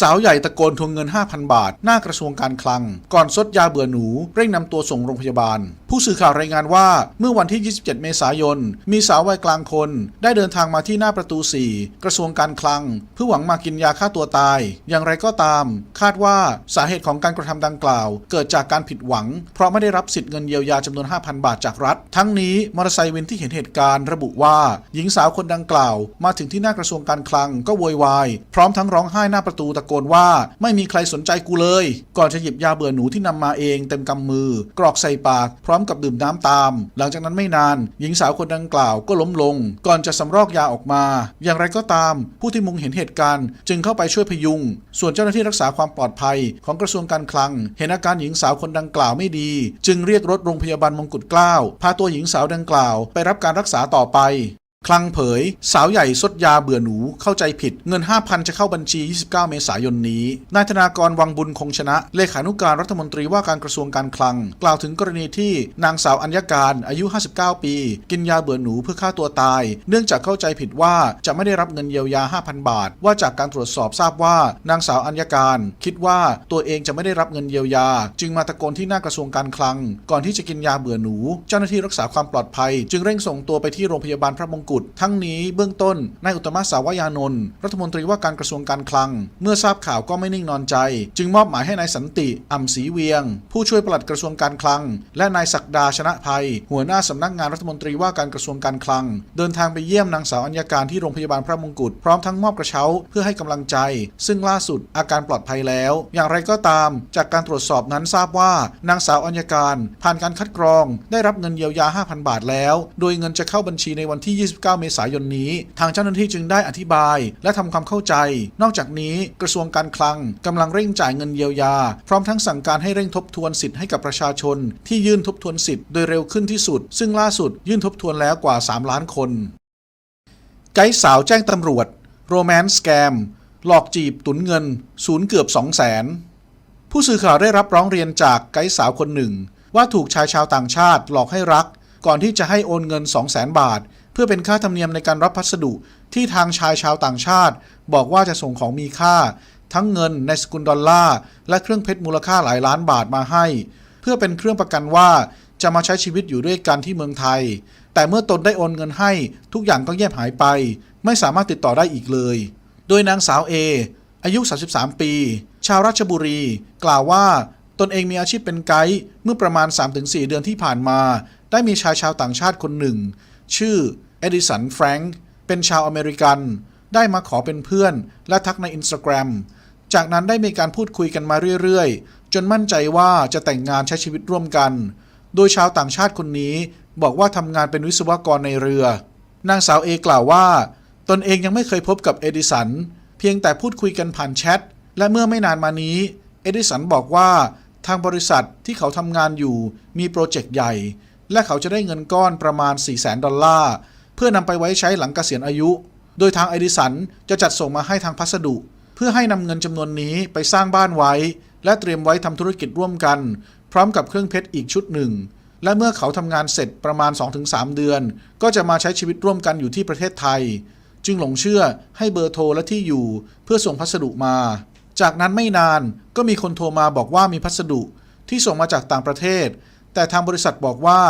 สาวใหญ่ตะโกนทวงเงิน 5,000 บาท หน้ากระทรวงการคลัง ก่อนซดยาเบื่อหนู เร่งนำตัวส่งโรงพยาบาล ผู้สื่อข่าวรายงานว่า เมื่อวันที่ 27 เมษายน มีสาววัยกลางคน ได้เดินทางมาที่หน้าประตู 4 กระทรวงการคลัง เพื่อหวังมากินยาฆ่าตัวตาย อย่างไรก็ตาม คาดว่าสาเหตุของการกระทำดังกล่าว เกิดจากการผิดหวัง เพราะไม่ได้รับสิทธิ์เงินเยียวยาจำนวน 5,000 บาทจากรัฐ ทั้งนี้มอเตอร์ไซค์วินที่เห็นเหตุการณ์ระบุว่า หญิงสาวคนดังกล่าว มาถึงที่หน้ากระทรวงการคลังก็โวยวายพร้อมทั้งร้องไห้หน้าประตูตะโกนว่า ไม่มีใครสนใจกูเลย ก่อนจะหยิบยาเบื่อหนูที่นำมาเองเต็มกำมือ กรอกใส่ปาก พร้อมกับดื่มน้ำตาม หลังจากนั้นไม่นาน หญิงสาวคนดังกล่าวก็ล้มลง ก่อนจะสำรอกยาออกมา อย่างไรก็ตาม ผู้ที่มุงเห็นเหตุการณ์ จึงเข้าไปช่วยพยุง ส่วนเจ้าหน้าที่รักษาความปลอดภัย ของกระทรวงการคลัง เห็นอาการหญิงสาวคนดังกล่าวไม่ดี จึงเรียกรถโรงพยาบาลมงกุฎเกล้าพาตัวหญิงสาวดังกล่าว ไปรับการรักษาต่อไป คลังเผย สาวใหญ่ซดยาเบื่อหนูเข้าใจผิดเงิน 5,000 จะเข้าบัญชี 29 เมษายนนี้ นายธนากรวังบุญคงชนะ เลขานุการรัฐมนตรีว่าการกระทรวงการคลัง กล่าวถึงกรณีที่นางสาวอัญญาการอายุ 59 ปี กินยาเบื่อหนูเพื่อฆ่าตัวตาย เนื่องจากเข้าใจผิดว่าจะไม่ได้รับเงินเยียวยา 5,000 บาท ว่าจากการตรวจสอบทราบว่า นางสาวอัญญาการ คิดว่าตัวเองจะไม่ได้รับเงินเยียวยา จึงมาตะโกนที่หน้ากระทรวงการคลัง ก่อนที่จะกินยาเบื่อหนู เจ้าหน้าที่รักษาความปลอดภัย จึงเร่งส่งตัวไปที่โรงพยาบาลพระมงกุฎทั้งนี้เบื้องต้นนายอุตมะสาวยานนท์รัฐมนตรีว่าการกระทรวงการคลัง เมื่อทราบข่าวก็ไม่นิ่งนอนใจ จึงมอบหมายให้นายสันติอ่ำศรีเวียง ผู้ช่วยปลัดกระทรวงการคลัง และนายศักดาชนะภัย หัวหน้าสำนักงานรัฐมนตรีว่าการกระทรวงการคลัง เดินทางไปเยี่ยมนางสาวอัญญาการที่โรงพยาบาลพระมงกุฎพร้อมทั้งมอบกระเช้าเพื่อให้กำลังใจ ซึ่งล่าสุดอาการปลอดภัยแล้ว อย่างไรก็ตาม จากการตรวจสอบนั้นทราบว่านางสาวอัญญาการ ผ่านการคัดกรอง ได้รับเงินเยียวยา 5,000 บาทแล้ว โดยเงินจะเข้าบัญชีในวันที่29เมษายนนี้ ทางเจ้าหน้าที่จึงได้อธิบาย และทำความเข้าใจ นอกจากนี้กระทรวงการคลังกำลังเร่งจ่ายเงินเยียวยา พร้อมทั้งสั่งการให้เร่งทบทวนสิทธิ์ให้กับประชาชน ที่ยื่นทบทวนสิทธิ์โดยเร็วขึ้นที่สุด ซึ่งล่าสุดยื่นทบทวนแล้วกว่า 3 ล้านคน ไกด์สาวแจ้งตำรวจ โรแมนต์สแกม หลอกจีบตุนเงิน ศูนย์เกือบ 2 0 0แสนผู้สื่อข่าวได้รับร้องเรียนจากไกด์สาวคนหนึ่ง ว่าถูกชายชาวต่างชาติหลอกให้รัก ก่อนที่จะให้โอนเงิน 2 0 0แสนบาท พื่อเป็นค่าธรรมเนียมในการรับพัสดุที่ทางชายชาวต่างชาติ บอกว่าจะส่งของมีค่า ทั้งเงินในสกุลดอลลาร์และเครื่องเพชรมูลค่าหลายล้านบาทมาให้ เพื่อเป็นเครื่องประกันว่าจะมาใช้ชีวิตอยู่ด้วยกันที่เมืองไทย แต่เมื่อตนได้โอนเงินให้ ทุกอย่างก็เงียบหายไป ไม่สามารถติดต่อได้อีกเลย โดยนางสาวเออายุ 33 ปี ชาวราชบุรี กล่าวว่าตนเองมีอาชีพเป็นไกด์เมื่อประมาณ 3-4 เดือนที่ผ่านมา ได้มีชายชาวต่างชาติคนหนึ่ง ชื่อ เอดิสันแฟรงค์เป็นชาวอเมริกัน ได้มาขอเป็นเพื่อนและทักในอินสตาแกรมจากนั้นได้มีการพูดคุยกันมาเรื่อยๆ จนมั่นใจว่าจะแต่งงานใช้ชีวิตร่วมกัน โดยชาวต่างชาติคนนี้บอกว่าทำงานเป็นวิศวกรในเรือ นางสาวเอกล่าวว่า ตนเองยังไม่เคยพบกับเอดิสัน เพียงแต่พูดคุยกันผ่านแชท และเมื่อไม่นานมานี้ เอดิสันบอกว่าทางบริษัทที่เขาทำงานอยู่มีโปรเจกต์ใหญ่ และเขาจะได้เงินก้อนประมาณ 4 0 0 0 0 0 ดอลลาร์ พื่อนำไปไว้ใช้หลังเกษียณอายุ โดยทางเอดิสันจะจัดส่งมาให้ทางพัสดุ เพื่อให้นำเงินจำนวนนี้ไปสร้างบ้านไว้ และเตรียมไว้ทำธุรกิจร่วมกัน พร้อมกับเครื่องเพชรอีกชุดหนึ่ง และเมื่อเขาทำงานเสร็จประมาณ 2-3 เดือน ก็จะมาใช้ชีวิตร่วมกันอยู่ที่ประเทศไทย จึงหลงเชื่อให้เบอร์โทรและที่อยู่ เพื่อส่งพัสดุมา จากนั้นไม่นานก็มีคนโทรมาบอกว่ามีพัสดุที่ส่งมาจากต่างประเทศ แต่ทางบริษัทบอกว่า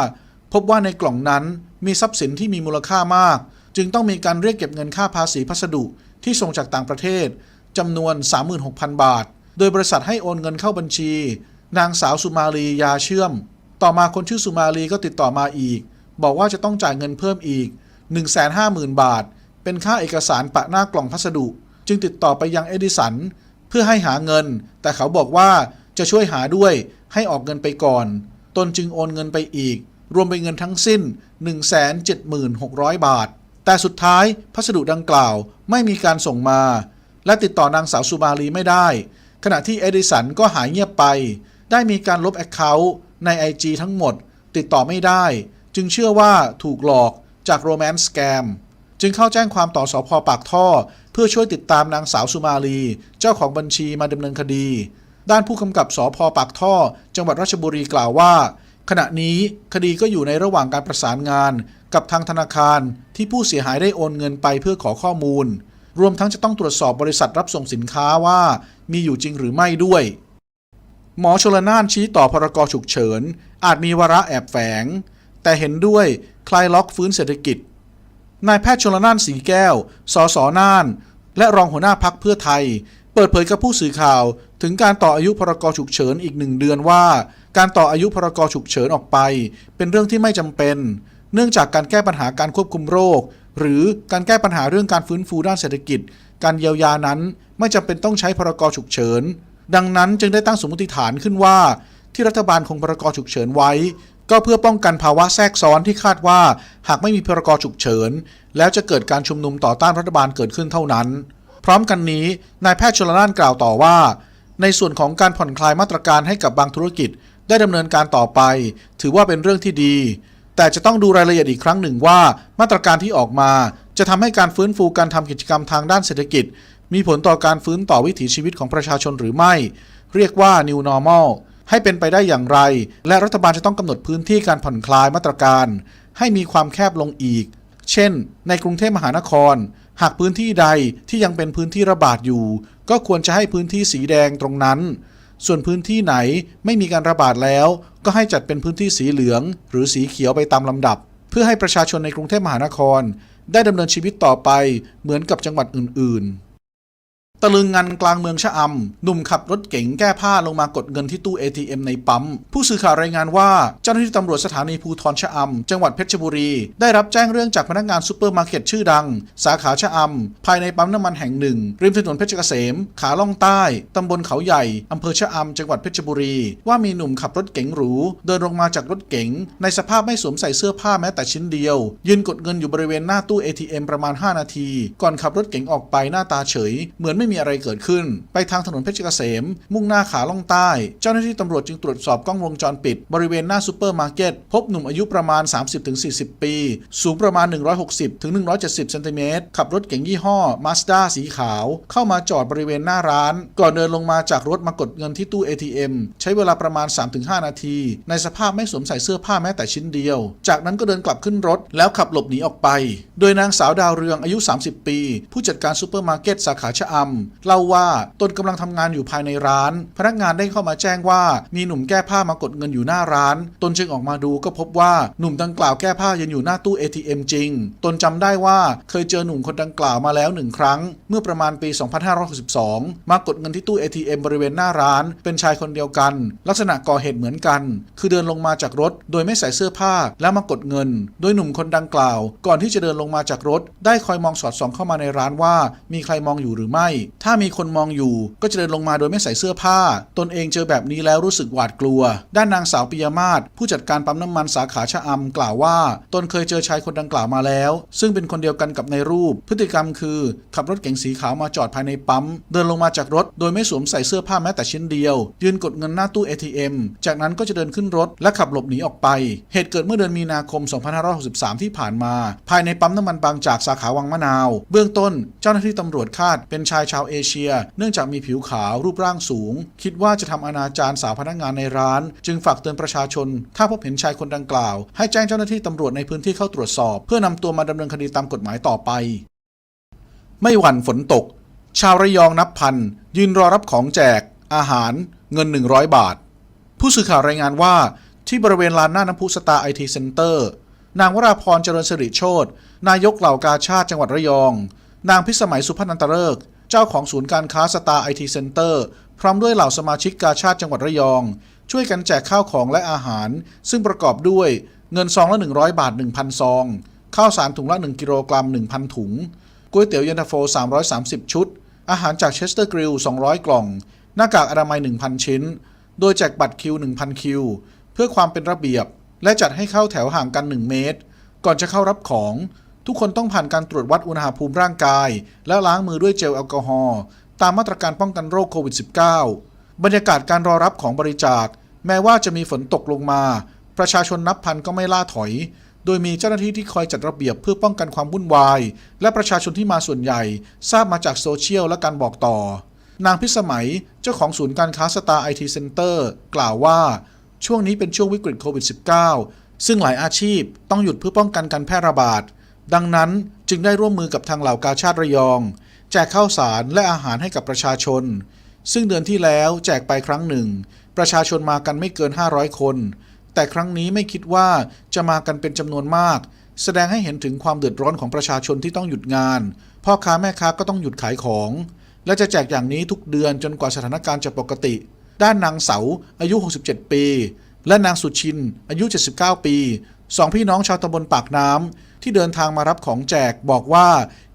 พบว่าในกล่องนั้นมีทรัพย์สินที่มีมูลค่ามาก จึงต้องมีการเรียกเก็บเงินค่าภาษีพัสดุที่ส่งจากต่างประเทศจำนวน 36,000 บาท โดยบริษัทให้โอนเงินเข้าบัญชี นางสาวสุมาลียาเชื่อม ต่อมาคนชื่อสุมาลีก็ติดต่อมาอีก บอกว่าจะต้องจ่ายเงินเพิ่มอีก 150,000 บาท เป็นค่าเอกสารปะหน้ากล่องพัสดุ จึงติดต่อไปยังเอดิสันเพื่อให้หาเงิน แต่เขาบอกว่าจะช่วยหาด้วยให้ออกเงินไปก่อน ตนจึงโอนเงินไปอีก รวมเป็นเงินทั้งสิ้น 176,000 บาท แต่สุดท้ายพัสดุดังกล่าวไม่มีการส่งมา และติดต่อนางสาวสุมาลีไม่ได้ ขณะที่เอดิสันก็หายเงียบไป ได้มีการลบแอคเคาท์ใน IG ทั้งหมด ติดต่อไม่ได้ จึงเชื่อว่าถูกหลอกจากโรแมนต์สแกมจึงเข้าแจ้งความต่อสอพปากท่อ เพื่อช่วยติดตามนางสาวสุมาลี เจ้าของบัญชีมาดำเนินคดี ด้านผู้กำกับสอพปากท่อ จังหวัดราชบุรีกล่าวว่า ขณะนี้คดีก็อยู่ในระหว่างการประสานงานกับทางธนาคารที่ผู้เสียหายได้โอนเงินไปเพื่อขอข้อมูล รวมทั้งจะต้องตรวจสอบบริษัทรับส่งสินค้าว่ามีอยู่จริงหรือไม่ด้วย หมอชลนานชี้ต่อพรกฉุกเฉิน อาจมีวาระแอบแฝง แต่เห็นด้วยคลายล็อกฟื้นเศรษฐกิจ นายแพทย์ชลนานสีแก้ว สสน่าน และรองหัวหน้าพักเพื่อไทย เปิดเผยกับผู้สื่อข่าว ถึงการต่ออายุพรกฉุกเฉินอีกหนึ่งเดือนว่า การต่ออายุพรกฉุกเฉินออกไป เป็นเรื่องที่ไม่จำเป็น เนื่องจากการแก้ปัญหาการควบคุมโรค หรือการแก้ปัญหาเรื่องการฟื้นฟูด้านเศรษฐกิจ การเยียวยานั้นไม่จำเป็นต้องใช้พรกฉุกเฉิน ดังนั้นจึงได้ตั้งสมมติฐานขึ้นว่า ที่รัฐบาลคงพรกฉุกเฉินไว้ ก็เพื่อป้องกันภาวะแทรกซ้อนที่คาดว่า หากไม่มีพรกฉุกเฉิน แล้วจะเกิดการชุมนุมต่อต้านรัฐบาลเกิดขึ้นเท่านั้น พร้อมกันนี้นายแพทย์ชลนานกล่าวต่อว่า ในส่วนของการผ่อนคลายมาตรการให้กับบางธุรกิจ ได้ดำเนินการต่อไป ถือว่าเป็นเรื่องที่ดี แต่จะต้องดูรายละเอียดอีกครั้งหนึ่งว่า มาตรการที่ออกมา จะทำให้การฟื้นฟูการทำกิจกรรมทางด้านเศรษฐกิจ มีผลต่อการฟื้นต่อวิถีชีวิตของประชาชนหรือไม่ เรียกว่า new normal ให้เป็นไปได้อย่างไร และรัฐบาลจะต้องกำหนดพื้นที่การผ่อนคลายมาตรการ ให้มีความแคบลงอีก เช่น ในกรุงเทพมหานคร หากพื้นที่ใดที่ยังเป็นพื้นที่ระบาดอยู่ ก็ควรจะให้พื้นที่สีแดงตรงนั้น ส่วนพื้นที่ไหนไม่มีการระบาดแล้ว ก็ให้จัดเป็นพื้นที่สีเหลือง หรือสีเขียวไปตามลำดับ เพื่อให้ประชาชนในกรุงเทพมหานคร ได้ดำเนินชีวิตต่อไปเหมือนกับจังหวัดอื่น ๆ ตะลึงงันกลางเมืองชะอำหนุ่มขับรถเก๋งแก้ผ้าลงมากดเงินที่ตู้ ATM ในปั๊ม ผู้สื่อข่าวรายงานว่าเจ้าหน้าที่ตำรวจสถานีภูธรชะอำจังหวัดเพชรบุรี ได้รับแจ้งเรื่องจากพนักงานซูเปอร์มาร์เก็ตชื่อดัง สาขาชะอำภายในปั๊มน้ำมันแห่งหนึ่ง ริมถนนเพชรเกษม ขาล่องใต้ตำบลเขาใหญ่อำเภอชะอำจังหวัดเพชรบุรี ว่ามีหนุ่มขับรถเก๋งหรูเดินลงมาจากรถเก๋งในสภาพไม่สวมใส่เสื้อผ้าแม้แต่ชิ้นเดียว ยืนกดเงินอยู่บริเวณหน้าตู้ ATM ประมาณ 5 นาที ก่อนขับรถเก๋งออกไปหน้าตาเฉยเหมือนไม่มีอะไรเกิดขึ้น ไปทางถนนเพชรเกษม มุ่งหน้าขาล่องใต้ เจ้าหน้าที่ตำรวจจึงตรวจสอบกล้องวงจรปิด บริเวณหน้าซูเปอร์มาร์เก็ต พบหนุ่มอายุประมาณ 30-40 ปี สูงประมาณ 160-170 เซนติเมตร ขับรถเก๋งยี่ห้อ Mazda สีขาว เข้ามาจอดบริเวณหน้าร้าน ก่อนเดินลงมาจากรถมากดเงินที่ตู้ ATM ใช้เวลาประมาณ 3-5 นาที ในสภาพไม่สวมใส่เสื้อผ้าแม้แต่ชิ้นเดียว จากนั้นก็เดินกลับขึ้นรถ แล้วขับหลบหนีออกไป โดยนางสาวดาวเรืองอายุ 30 ปี ผู้จัดการซูเปอร์มาร์เก็ตสาขาชะอำเล่าว่าตนกำลังทำงานอยู่ภายในร้าน พนักงานได้เข้ามาแจ้งว่า มีหนุ่มแก้ผ้ามากดเงินอยู่หน้าร้าน ตนจึงออกมาดูก็พบว่าหนุ่มดังกล่าวแก้ผ้ายืนอยู่หน้าตู้ ATM จริง ตนจำได้ว่าเคยเจอหนุ่มคนดังกล่าวมาแล้วหนึ่งครั้ง เมื่อประมาณปี 2562 มากดเงินที่ตู้ ATM บริเวณหน้าร้าน เป็นชายคนเดียวกัน ลักษณะก่อเหตุเหมือนกัน คือเดินลงมาจากรถ โดยไม่ใส่เสื้อผ้าแล้วมากดเงิน โดยหนุ่มคนดังกล่าว ก่อนที่จะเดินลงมาจากรถ ได้คอยมองสอดส่องเข้ามาในร้านว่า มีใครมองอยู่หรือไม่ถ้ามีคนมองอยู่ก็จะเดินลงมาโดยไม่ใส่เสื้อผ้า ตนเองเจอแบบนี้แล้วรู้สึกหวาดกลัว ด้านนางสาวปิยมาศผู้จัดการปั๊มน้ำมันสาขาชะอำกล่าวว่า ตนเคยเจอชายคนดังกล่าวมาแล้ว ซึ่งเป็นคนเดียวกันกับในรูป พฤติกรรมคือ ขับรถเก๋งสีขาวมาจอดภายในปั๊ม เดินลงมาจากรถ โดยไม่สวมใส่เสื้อผ้าแม้แต่ชิ้นเดียว ยืนกดเงินหน้าตู้ ATM จากนั้นก็จะเดินขึ้นรถและขับหลบหนีออกไป เหตุเกิดเมื่อเดือนมีนาคม 2563 ที่ผ่านมา ภายในปั๊มน้ำมันบางจากสาขาวังมะนาว เบื้องต้นเจ้าหน้าที่ตำรวจคาดเป็นชายชาวเอเชีย เนื่องจากมีผิวขาวรูปร่างสูง คิดว่าจะทำอนาจารสาวพนักงานในร้าน จึงฝากเตือนประชาชน ถ้าพบเห็นชายคนดังกล่าว ให้แจ้งเจ้าหน้าที่ตำรวจในพื้นที่เข้าตรวจสอบ เพื่อนำตัวมาดำเนินคดีตามกฎหมายต่อไป ไม่หวั่นฝนตก ชาวระยองนับพันยืนรอรับของแจก อาหาร เงิน 100 บาท ผู้สื่อข่าวรายงานว่า ที่บริเวณลานหน้าน้ำพุสตาร์ไอทีเซ็นเตอร์นางวราพรเจริญสิริโชตนายกเหล่ากาชาติจังหวัดระยอง นางพิสมัยสุพนันตเริกษ์ เจ้าของศูนย์การค้าสตาร์ไอทีเซ็นเตอร์พร้อมด้วยเหล่าสมาชิกกาชาติจังหวัดระยอง ช่วยกันแจกข้าวของและอาหาร ซึ่งประกอบด้วยเงินซองละ 100 บาท 1,000 ซอง ข้าวสารถุงละ 1 กิโลกรัม 1,000 ถุงก๋วยเตี๋ยวเย็นตาโฟ 330 ชุด อาหารจากเชสเตอร์กริล200 กล่อง หน้ากากอนามัย 1,000 ชิ้น โดยแจกบัตรคิว 1,000 คิว เพื่อความเป็นระเบียบ และจัดให้เข้าแถวห่างกัน 1 เมตร ก่อนจะเข้ารับของ ทุกคนต้องผ่านการตรวจวัดอุณหภูมิร่างกาย และล้างมือด้วยเจลแอลกอฮอล์ตามมาตรการป้องกันโรคโควิด -19 บรรยากาศการรอรับของบริจาค แม้ว่าจะมีฝนตกลงมา ประชาชนนับพันก็ไม่ล่าถอย โดยมีเจ้าหน้าที่ที่คอยจัดระเบียบเพื่อป้องกันความวุ่นวาย และประชาชนที่มาส่วนใหญ่ ทราบมาจากโซเชียลและการบอกต่อ นางพิสมัยเจ้าของศูนย์การค้าสตาร์ไอทีเซ็นเตอร์กล่าวว่า ช่วงนี้เป็นช่วงวิกฤตโควิด -19 ซึ่งหลายอาชีพต้องหยุดเพื่อป้องกันการแพร่ระบาด ดังนั้นจึงได้ร่วมมือกับทางเหล่ากาชาติระยอง แจกข้าวสารและอาหารให้กับประชาชน ซึ่งเดือนที่แล้วแจกไปครั้งหนึ่ง ประชาชนมากันไม่เกิน 500 คน แต่ครั้งนี้ไม่คิดว่าจะมากันเป็นจำนวนมาก แสดงให้เห็นถึงความเดือดร้อนของประชาชนที่ต้องหยุดงาน พ่อค้าแม่ค้าก็ต้องหยุดขายของ และจะแจกอย่างนี้ทุกเดือนจนกว่าสถานการณ์จะปกติ ด้านนางเสาอายุ 67 ปี และนางสุชินอายุ 79 ปี สองพี่น้องชาวตำบลปากน้ำที่เดินทางมารับของแจกบอกว่า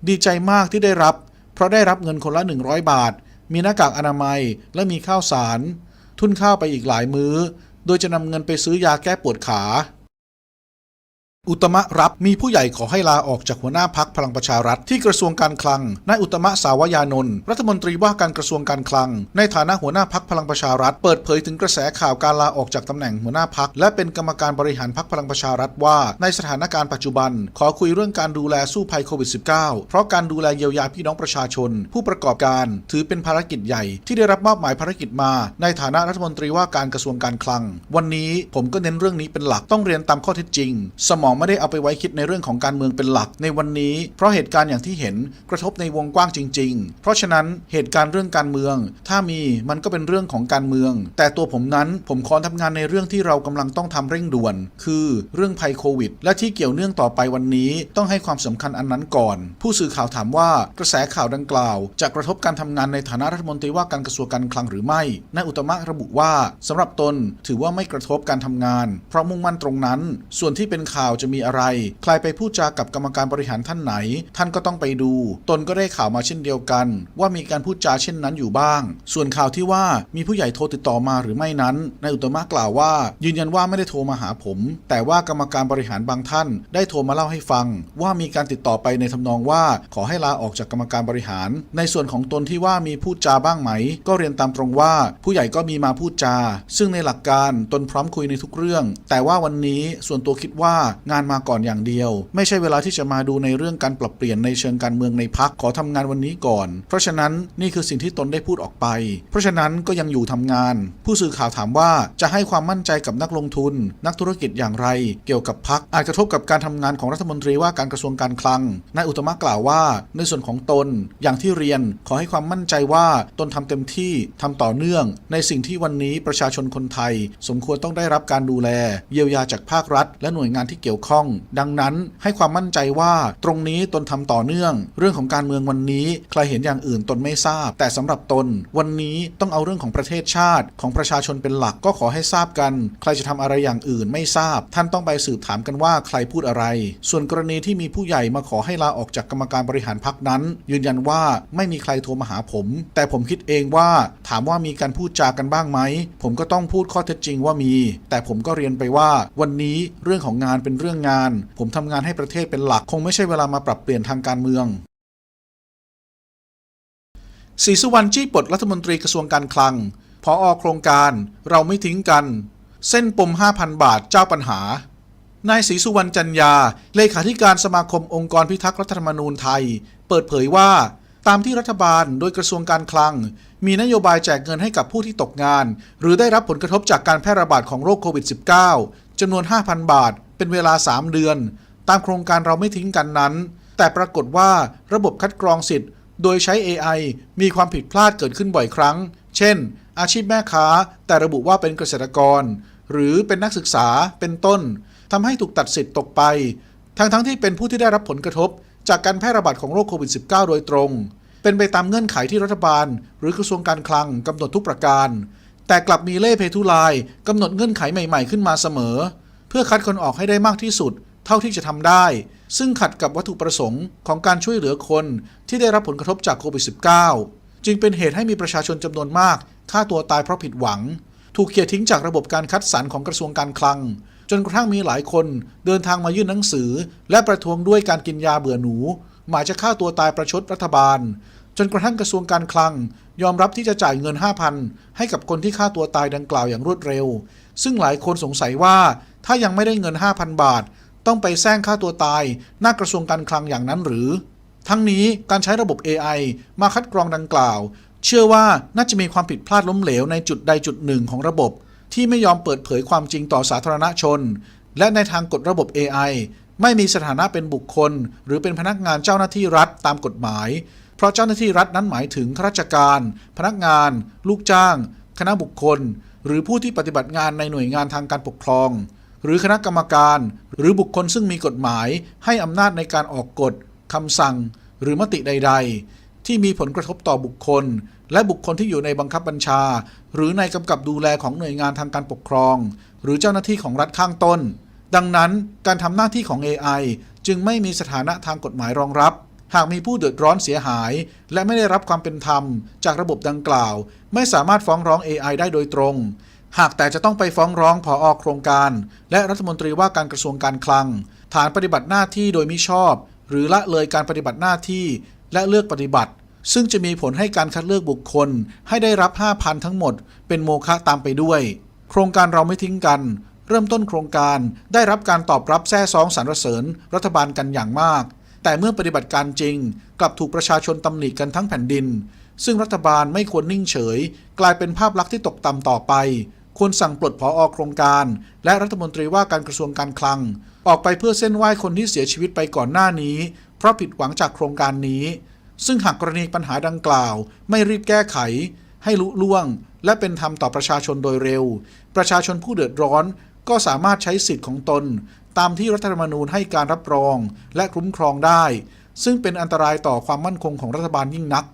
ดีใจมากที่ได้รับ เพราะได้รับเงินคนละ 100 บาท มีหน้ากากอนามัยและมีข้าวสาร ทุนข้าวไปอีกหลายมื้อ โดยจะนำเงินไปซื้อยาแก้ปวดขา อุตมะรับมีผู้ใหญ่ขอให้ลาออกจากหัวหน้าพักพลังประชารัฐที่กระทรวงการคลังนายอุตมะสาวยานนท์รัฐมนตรีว่าการกระทรวงการคลัง ในฐานะหัวหน้าพักพลังประชารัฐ เปิดเผยถึงกระแสข่าวการลาออกจากตำแหน่งหัวหน้าพักและเป็นกรรมการบริหารพักพลังประชารัฐว่า ในสถานการณ์ปัจจุบัน ขอคุยเรื่องการดูแลสู้ภัยโควิด -19 เพราะการดูแลเยียวยาพี่น้องประชาชน ผู้ประกอบการถือเป็นภารกิจใหญ่ ที่ได้รับมอบหมายภารกิจมา ในฐานะรัฐมนตรีว่าการกระทรวงการคลัง วันนี้ผมก็เน้นเรื่องนี้เป็นหลักต้องเรียนตามข้อเท็จจริง สมองไม่ได้เอาไปไว้คิดในเรื่องของการเมืองเป็นหลักในวันนี้ เพราะเหตุการณ์อย่างที่เห็นกระทบในวงกว้างจริง ๆ เพราะฉะนั้นเหตุการณ์เรื่องการเมือง ถ้ามีมันก็เป็นเรื่องของการเมือง แต่ตัวผมนั้นผมขอทำงานในเรื่องที่เรากำลังต้องทำเร่งด่วน คือเรื่องภัยโควิด และที่เกี่ยวเนื่องต่อไปวันนี้ต้องให้ความสำคัญอันนั้นก่อน ผู้สื่อข่าวถามว่ากระแสข่าวดังกล่าว จะกระทบการทำงานในฐานะรัฐมนตรีว่าการกระทรวงการคลังหรือไม่นายอุตมะระบุว่าสำหรับตนถือว่าไม่กระทบการทำงาน เพราะมุ่งมั่นตรงนั้น ส่วนที่เป็นข่าวจะมีอะไร ใครไปพูดจากับกรรมการบริหารท่านไหน ท่านก็ต้องไปดู ตนก็ได้ข่าวมาเช่นเดียวกัน ว่ามีการพูดจาเช่นนั้นอยู่บ้าง ส่วนข่าวที่ว่ามีผู้ใหญ่โทรติดต่อมาหรือไม่นั้นนายอุตมะกล่าวว่า ยืนยันว่าไม่ได้โทรมาหาผม แต่ว่ากรรมการบริหารบางท่าน ได้โทรมาเล่าให้ฟัง ว่ามีการติดต่อไปในทำนองว่า ขอให้ลาออกจากกรรมการบริหาร ในส่วนของตนที่ว่ามีพูดจาบ้างไหม ก็เรียนตามตรงว่า ผู้ใหญ่ก็มีมาพูดจา ซึ่งในหลักการตนพร้อมคุยในทุกเรื่อง แต่ว่าวันนี้ส่วนตัวคิดว่างานมาก่อนอย่างเดียว ไม่ใช่เวลาที่จะมาดูในเรื่องการปรับเปลี่ยนในเชิงการเมืองในพักขอทำงานวันนี้ก่อน เพราะฉะนั้นนี่คือสิ่งที่ตนได้พูดออกไป เพราะฉะนั้นก็ยังอยู่ทำงาน ผู้สื่อข่าวถามว่าจะให้ความมั่นใจกับนักลงทุน นักธุรกิจอย่างไร เกี่ยวกับพักอาจกระทบกับการทำงานของรัฐมนตรีว่าการกระทรวงการคลังนายอุตมะกล่าวว่า ในส่วนของตนอย่างที่เรียนขอให้ความมั่นใจว่าตนทำเต็มที่ทำต่อเนื่อง ในสิ่งที่วันนี้ประชาชนคนไทย สมควรต้องได้รับการดูแล เยียวยาจากภาครัฐ และหน่วยงานที่เกี่ยวข้อง ดังนั้นให้ความมั่นใจว่าตรงนี้ตนทำต่อเนื่อง เรื่องของการเมืองวันนี้ใครเห็นอย่างอื่นตนไม่ทราบ แต่สำหรับตน วันนี้ต้องเอาเรื่องของประเทศชาติ ของประชาชนเป็นหลักก็ขอให้ทราบกัน ใครจะทำอะไรอย่างอื่นไม่ทราบ ท่านต้องไปสืบถามกันว่าใครพูดอะไร ส่วนกรณีที่มีผู้ใหญ่มาขอให้ลาออกจากกรรมการบริหารพักนั้น ยืนยันว่าไม่มีใครโทรมาหาผม แต่ผมคิดเองว่าถามว่ามีการพูดจากันบ้างไหมผมก็ต้องพูดข้อเท็จจริงว่ามี แต่ผมก็เรียนไปว่า วันนี้เรื่องของงานเป็นเรื่องงาน ผมทำงานให้ประเทศเป็นหลัก คงไม่ใช่เวลามาปรับเปลี่ยนทางการเมืองศรีสุวรรณจี้ปลดรัฐมนตรีกระทรวงการคลังพออโครงการเราไม่ทิ้งกัน เส้นปม 5,000 บาทเจ้าปัญหา นายศรีสุวรรณจันยา เลขาธิการสมาคมองค์กรพิทักษ์รัฐธรรมนูญไทย เปิดเผยว่า ตามที่รัฐบาลโดยกระทรวงการคลัง มีนโยบายแจกเงินให้กับผู้ที่ตกงาน หรือได้รับผลกระทบจากการแพร่ระบาดของโรคโควิด -19 จำนวน 5,000 บาท เป็นเวลา 3 เดือน ตามโครงการเราไม่ทิ้งกันนั้น แต่ปรากฏว่าระบบคัดกรองสิทธิ์ โดยใช้ AI มีความผิดพลาดเกิดขึ้นบ่อยครั้ง เช่น อาชีพแม่ค้า แต่ระบุว่าเป็นเกษตรกร หรือเป็นนักศึกษาเป็นต้นทำให้ถูกตัดสิทธิ์ตกไป ทั้งทั้งที่เป็นผู้ที่ได้รับผลกระทบ จากการแพร่ระบาดของโรคโควิด -19 โดยตรง เป็นไปตามเงื่อนไขที่รัฐบาล หรือกระทรวงการคลังกำหนดทุกประการแต่กลับมีเล่เพทุลายกำหนดเงื่อนไขใหม่ๆขึ้นมาเสมอ พื่อคัดคนออกให้ได้มากที่สุด เท่าที่จะทำได้ ซึ่งขัดกับวัตถุประสงค์ของการช่วยเหลือคนที่ได้รับผลกระทบจากโควิด -19 จึงเป็นเหตุให้มีประชาชนจำนวนมากฆ่าตัวตายเพราะผิดหวัง ถูกเขี่ยทิ้งจากระบบการคัดสรรของกระทรวงการคลัง จนกระทั่งมีหลายคนเดินทางมายื่นหนังสือ และประท้วงด้วยการกินยาเบื่อหนู หมายจะฆ่าตัวตายประชดรัฐบาล จนกระทั่งกระทรวงการคลัง ยอมรับที่จะจ่ายเงิน 5,000 ให้กับคนที่ฆ่าตัวตายดังกล่าวอย่างรวดเร็ว ซึ่งหลายคนสงสัยว่า ถ้ายังไม่ได้เงิน 5,000 บาท ต้องไปแซงฆ่าตัวตาย หน้ากระทรวงการคลังอย่างนั้นหรือ ทั้งนี้การใช้ระบบ AI มาคัดกรองดังกล่าว เชื่อว่าน่าจะมีความผิดพลาดล้มเหลวในจุดใดจุดหนึ่งของระบบ ที่ไม่ยอมเปิดเผยความจริงต่อสาธารณชน และในทางกฎระบบ AI ไม่มีสถานะเป็นบุคคล หรือเป็นพนักงานเจ้าหน้าที่รัฐตามกฎหมาย เพราะเจ้าหน้าที่รัฐนั้นหมายถึงข้าราชการ พนักงาน ลูกจ้าง คณะบุคคล หรือผู้ที่ปฏิบัติงานในหน่วยงานทางการปกครอง หรือคณะกรรมการ หรือบุคคลซึ่งมีกฎหมาย ให้อำนาจในการออกกฎคำสั่ง หรือมติใด ๆ ที่มีผลกระทบต่อบุคคล และบุคคลที่อยู่ในบังคับบัญชา หรือในกำกับดูแลของหน่วยงานทางการปกครอง หรือเจ้าหน้าที่ของรัฐข้างต้น ดังนั้นการทำหน้าที่ของ AI จึงไม่มีสถานะทางกฎหมายรองรับหากมีผู้เดือดร้อนเสียหาย และไม่ได้รับความเป็นธรรม จากระบบดังกล่าว ไม่สามารถฟ้องร้อง AI ได้โดยตรง หากแต่จะต้องไปฟ้องร้องผออโครงการ และรัฐมนตรีว่าการกระทรวงการคลัง ฐานปฏิบัติหน้าที่โดยมิชอบ หรือละเลยการปฏิบัติหน้าที่ และเลือกปฏิบัติ ซึ่งจะมีผลให้การคัดเลือกบุคคล ให้ได้รับ 5,000 ทั้งหมด เป็นโมฆะตามไปด้วย โครงการเราไม่ทิ้งกัน เริ่มต้นโครงการได้รับการตอบรับแซ่ซองสรรเสริญ รัฐบาลกันอย่างมาก แต่เมื่อปฏิบัติการจริง กลับถูกประชาชนตำหนิกันทั้งแผ่นดิน ซึ่งรัฐบาลไม่ควรนิ่งเฉย กลายเป็นภาพลักษณ์ที่ตกต่ำต่อไป ควรสั่งปลดผออโครงการ และรัฐมนตรีว่าการกระทรวงการคลัง ออกไปเพื่อเส้นไหว้คนที่เสียชีวิตไปก่อนหน้านี้ เพราะผิดหวังจากโครงการนี้ ซึ่งหากกรณีปัญหาดังกล่าว ไม่รีบแก้ไข ให้ลุล่วง และเป็นธรรมต่อประชาชนโดยเร็ว ประชาชนผู้เดือดร้อนก็สามารถใช้สิทธิ์ของตน ตามที่รัฐธรรมนูญให้การรับรอง และคุ้มครองได้ ซึ่งเป็นอันตรายต่อความมั่นคงของรัฐบาลยิ่งนัก